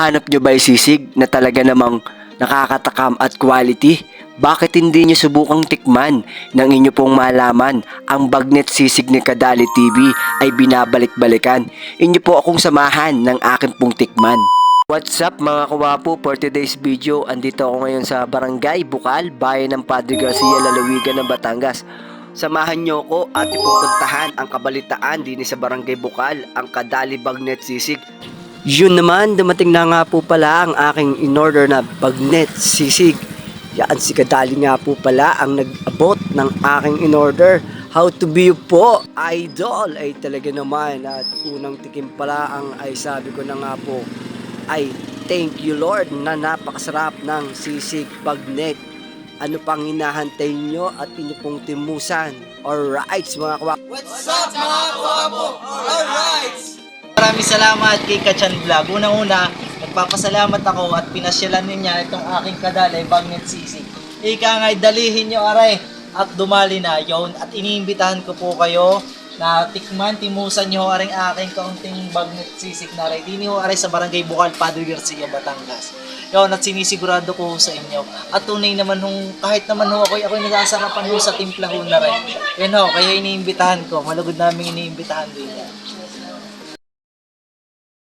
Hanap nyo ba sisig na talaga namang nakakatakam at quality? Bakit hindi nyo subukang tikman nang inyo pong malaman ang bagnet sisig ni Kadali TV ay binabalik-balikan? Inyo po akong samahan ng aking pong tikman. What's up mga kawapo for today's video? Andito ako ngayon sa Barangay Bukal, bayan ng Padre Garcia, Lalawigan ng Batangas. Samahan nyo ko at ipupuntahan ang kabalitaan din sa Barangay Bukal, ang Kadali Bagnet Sisig. Yun naman, dumating na nga po pala ang aking in-order na Bagnet Sisig. Yan si Kadali nga po pala ang nag-abot ng aking in-order. How to be po, idol! Ay talaga naman at unang tikim pala ang ay sabi ko na nga po ay thank you Lord na napakasarap ng sisig bagnet. Ano pang hinahantay nyo at inyo pong timusan? Alright mga kawa. Maraming salamat kay Kachan Vlog. Unang-una, nagpapasalamat ako at pinasyalan niya itong aking kadalay, Bagnet Sisig. Ika nga'y dalihin nyo aray at dumali na yon at iniimbitahan ko po kayo na tikman, timusan nyo aring aking kaunting Bagnet Sisig na aray. Dini ho aray sa Barangay Bukal, Padre Garcia, Batangas. Yon at sinisigurado ko sa inyo. At tunay naman hong, kahit naman ho ako, ako'y nasasarapan ho sa timpla ho na rin. Yan ho, kaya iniimbitahan ko. Malugod namin iniimbitahan din.